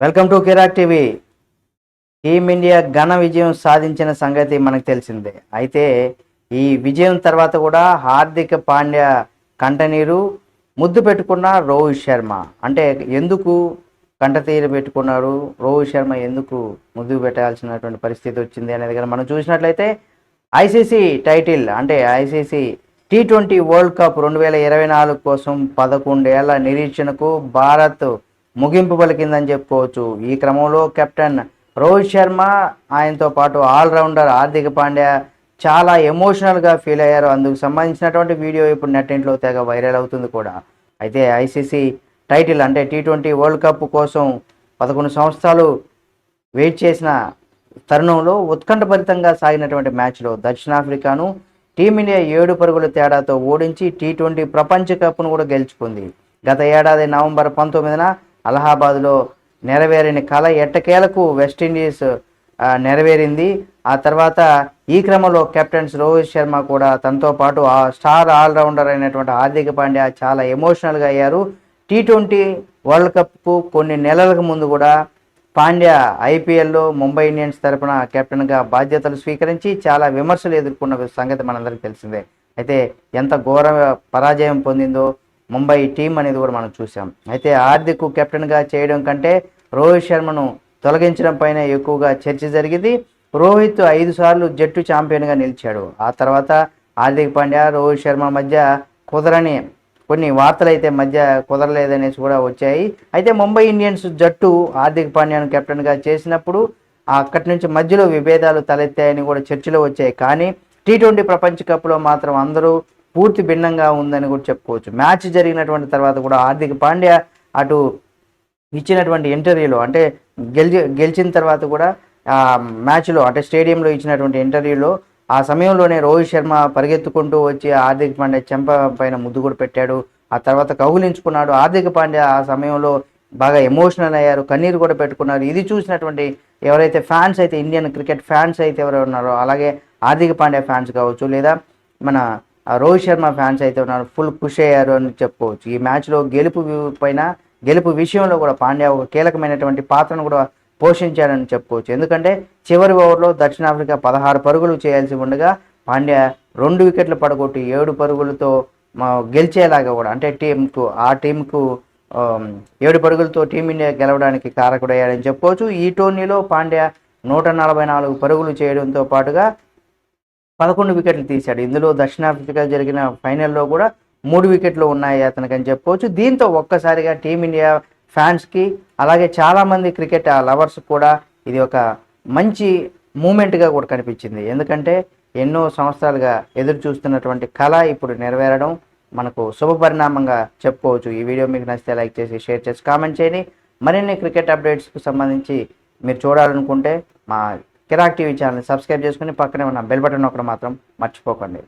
Welcome to Kiraak TV. Team India ఘన విజయం సాధించిన సంగతి మనకు తెలిసిందే. అయితే ఈ విజయం తర్వాత కూడా హార్దిక్ పాండ్య కంటనీరు ముద్దు పెట్టుకున్న రోహిత్ శర్మ. అంటే ఎందుకు కంటతీరు పెట్టుకున్నారు రోహిత్ శర్మ ఎందుకు ముద్దు పెట్టాల్సినటువంటి పరిస్థితి వచ్చింది అనేది కానీ మనం చూసినట్లయితే ఐసీసీ టైటిల్ అంటే ICC T twenty world cup రెండు వేల ఇరవై నాలుగు కోసం పదకొండేళ్ళ నిరీక్షణకు భారత్ ముగింపు పలికిందని చెప్పుకోవచ్చు. ఈ క్రమంలో కెప్టెన్ రోహిత్ శర్మ ఆయనతో పాటు ఆల్రౌండర్ హార్దిక్ పాండ్యా చాలా ఎమోషనల్గా ఫీల్ అయ్యారు. అందుకు సంబంధించినటువంటి వీడియో ఇప్పుడు నెట్టింట్లో తెగ వైరల్ అవుతుంది కూడా. అయితే ఐసీసీ టైటిల్ అంటే టీ ట్వంటీ వరల్డ్ కప్ కోసం పదకొండు సంవత్సరాలు వెయిట్ చేసిన తరుణంలో ఉత్కంఠభరితంగా సాగినటువంటి మ్యాచ్లో దక్షిణాఫ్రికాను టీమిండియా ఏడు పరుగుల తేడాతో ఓడించి టీ ట్వంటీ ప్రపంచ కప్ను కూడా గెలుచుకుంది. గత ఏడాది నవంబర్ పంతొమ్మిదిన అలహాబాద్లో నెరవేరిన కళ ఎట్టకేలకు వెస్టిండీస్ నెరవేరింది. ఆ తర్వాత ఈ క్రమంలో కెప్టెన్స్ రోహిత్ శర్మ కూడా తనతో పాటు ఆ స్టార్ ఆల్రౌండర్ అయినటువంటి హార్దిక్ పాండ్యా చాలా ఎమోషనల్గా అయ్యారు. టీ ట్వంటీ వరల్డ్ కప్కు కొన్ని నెలలకు ముందు కూడా పాండ్యా ఐపీఎల్లో ముంబై ఇండియన్స్ తరపున కెప్టెన్గా బాధ్యతలు స్వీకరించి చాలా విమర్శలు ఎదుర్కొన్న సంగతి మనందరికీ తెలిసిందే. అయితే ఎంత ఘోర పరాజయం పొందిందో ముంబై టీం అనేది కూడా మనం చూసాం అయితే హార్దిక్ కెప్టెన్గా చేయడం కంటే రోహిత్ శర్మను తొలగించడం పైన ఎక్కువగా చర్చ జరిగింది. రోహిత్ ఐదు సార్లు జట్టు ఛాంపియన్గా నిలిచాడు. ఆ తర్వాత హార్దిక్ పాండ్యా రోహిత్ శర్మ మధ్య కుదరని కొన్ని వార్తలు అయితే మధ్య కుదరలేదనేసి కూడా వచ్చాయి. అయితే ముంబై ఇండియన్స్ జట్టు హార్దిక్ పాండ్యాను కెప్టెన్గా చేసినప్పుడు అక్కడి నుంచి మధ్యలో విభేదాలు తలెత్తాయని కూడా చర్చలు వచ్చాయి. కానీ టీ ట్వంటీ ప్రపంచ కప్లో మాత్రం అందరూ పూర్తి భిన్నంగా ఉందని కూడా చెప్పుకోవచ్చు. మ్యాచ్ జరిగినటువంటి తర్వాత కూడా హార్దిక్ పాండ్యా అటు ఇచ్చినటువంటి ఇంటర్వ్యూలో అంటే గెలిచి గెలిచిన తర్వాత కూడా ఆ మ్యాచ్లో అంటే స్టేడియంలో ఇచ్చినటువంటి ఇంటర్వ్యూలో ఆ సమయంలోనే రోహిత్ శర్మ పరిగెత్తుకుంటూ వచ్చి హార్దిక్ పాండ్యా చెంప పైన ముద్దు కూడా పెట్టాడు. ఆ తర్వాత కౌగులించుకున్నాడు. హార్దిక్ పాండ్యా ఆ సమయంలో బాగా ఎమోషనల్ అయ్యారు. కన్నీరు కూడా పెట్టుకున్నారు. ఇది చూసినటువంటి ఎవరైతే ఫ్యాన్స్ అయితే ఇండియన్ క్రికెట్ ఫ్యాన్స్ అయితే ఎవరు ఉన్నారో అలాగే హార్దిక్ పాండ్యా ఫ్యాన్స్ కావచ్చు లేదా మన రోహిత్ శర్మ ఫ్యాన్స్ అయితే ఉన్నారు ఫుల్ ఖుషి అయ్యారు అని చెప్పుకోవచ్చు. ఈ మ్యాచ్లో గెలుపు పైన గెలుపు విషయంలో కూడా పాండ్యా ఒక కీలకమైనటువంటి పాత్రను కూడా పోషించాడని చెప్పుకోవచ్చు. ఎందుకంటే చివరి ఓవర్లో దక్షిణాఫ్రికా పదహారు పరుగులు చేయాల్సి ఉండగా పాండ్యా రెండు వికెట్లు పడగొట్టి ఏడు పరుగులతో మా గెలిచేలాగా కూడా అంటే టీంకు ఆ టీంకు ఏడు పరుగులతో టీమిండియా గెలవడానికి కారకుడయ్యాడని చెప్పుకోవచ్చు. ఈ టోర్నీలో పాండ్యా నూట నలభై నాలుగు పరుగులు చేయడంతో పాటుగా పదకొండు వికెట్లు తీశాడు. ఇందులో దక్షిణాఫ్రికా జరిగిన ఫైనల్లో కూడా మూడు వికెట్లు ఉన్నాయి అతనికి అని చెప్పుకోవచ్చు దీంతో ఒక్కసారిగా టీమిండియా ఫ్యాన్స్కి అలాగే చాలామంది క్రికెట్ లవర్స్ కూడా ఇది ఒక మంచి మూమెంట్గా కూడా కనిపించింది. ఎందుకంటే ఎన్నో సంవత్సరాలుగా ఎదురు చూస్తున్నటువంటి కళ ఇప్పుడు నెరవేరడం మనకు శుభ పరిణామంగా చెప్పుకోవచ్చు. ఈ వీడియో మీకు నచ్చితే లైక్ చేసి షేర్ చేసి కామెంట్ చేయండి. మరిన్ని క్రికెట్ అప్డేట్స్కి సంబంధించి మీరు చూడాలనుకుంటే మా కిరాక్ టీవీ ఛానల్ సబ్స్క్రైబ్ చేసుకుని పక్కనే ఉన్న బెల్ బటన్ ఒకటి మాత్రం మర్చిపోకండి.